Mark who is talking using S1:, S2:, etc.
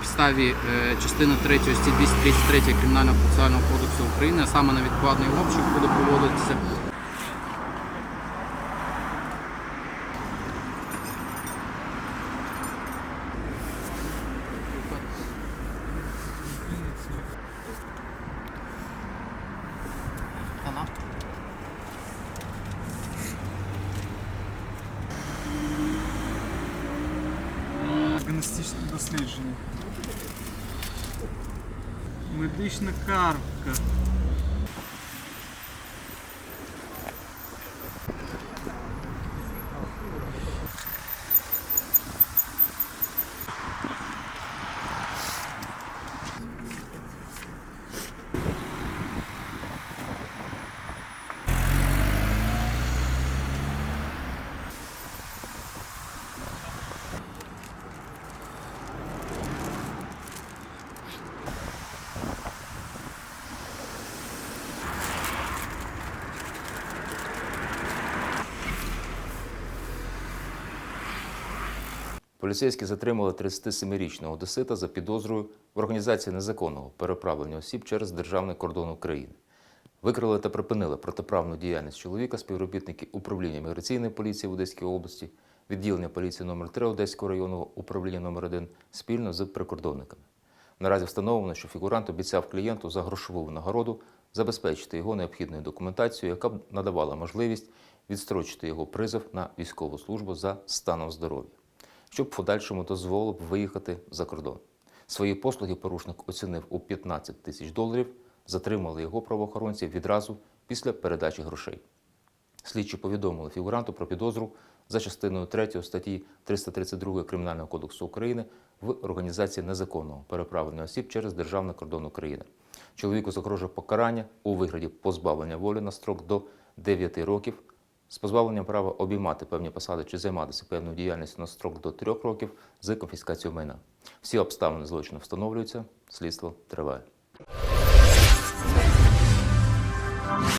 S1: підставі е, частини 3 статті 233 Кримінального процесуального кодексу України, а саме на відкладний обшук буде проводитися
S2: Діагностичне дослідження. Медична картка.
S3: Поліцейські затримали 37-річного одесита за підозрою в організації незаконного переправлення осіб через державний кордон України. Викрили та припинили протиправну діяльність чоловіка співробітники управління міграційної поліції в Одеській області, відділення поліції номер 3 Одеського районного управління номер 1 спільно з прикордонниками. Наразі встановлено, що фігурант обіцяв клієнту за грошову нагороду забезпечити його необхідною документацією, яка б надавала можливість відстрочити його призов на військову службу за станом здоров'я, щоб в подальшому дозволив виїхати за кордон. Свої послуги порушник оцінив у 15 тисяч доларів, затримали його правоохоронці відразу після передачі грошей. Слідчі повідомили фігуранту про підозру за частиною 3 статті 332 Кримінального кодексу України в організації незаконного переправлення осіб через державний кордон України. Чоловіку загрожує покарання у вигляді позбавлення волі на строк до 9 років з позбавленням права обіймати певні посади чи займатися певною діяльністю на строк до трьох років з конфіскацією майна. Всі обставини злочину встановлюються, слідство триває.